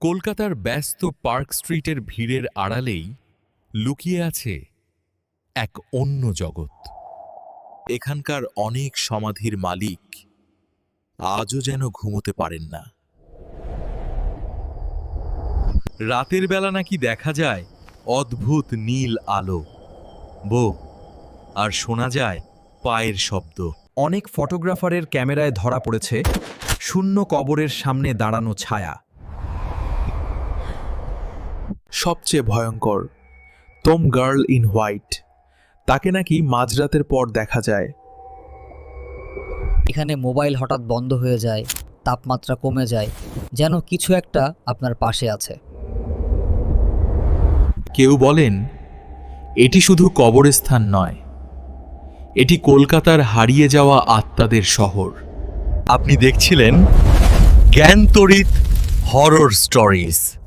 কলকাতার ব্যস্ত পার্ক স্ট্রিটের ভিড়ের আড়ালেই লুকিয়ে আছে এক অন্য জগৎ। এখানকার অনেক সমাধির মালিক আজও যেন ঘুমোতে পারেন না। রাতের বেলা নাকি দেখা যায় অদ্ভুত নীল আলো। বো, আর শোনা যায় পায়ের শব্দ। অনেক ফটোগ্রাফারের ক্যামেরায় ধরা পড়েছে, শূন্য কবরের সামনে দাঁড়ানো ছায়া। সবচেয়ে ভয়ঙ্কর। তোম গার্ল ইন হোয়াইট। তাকে নাকি মাঝরাতের পর দেখা যায়। এখানে মোবাইল হঠাৎ বন্ধ হয়ে যায় তাপমাত্রা কমে যায় যেন কিছু একটা আপনার পাশে আছে। কেউ বলেন এটি শুধু কবরস্থান নয় এটি কলকাতার হারিয়ে যাওয়া আত্মাদের শহর। আপনি দেখছিলেন জ্ঞান তড়িৎ হরর স্টোরিজ।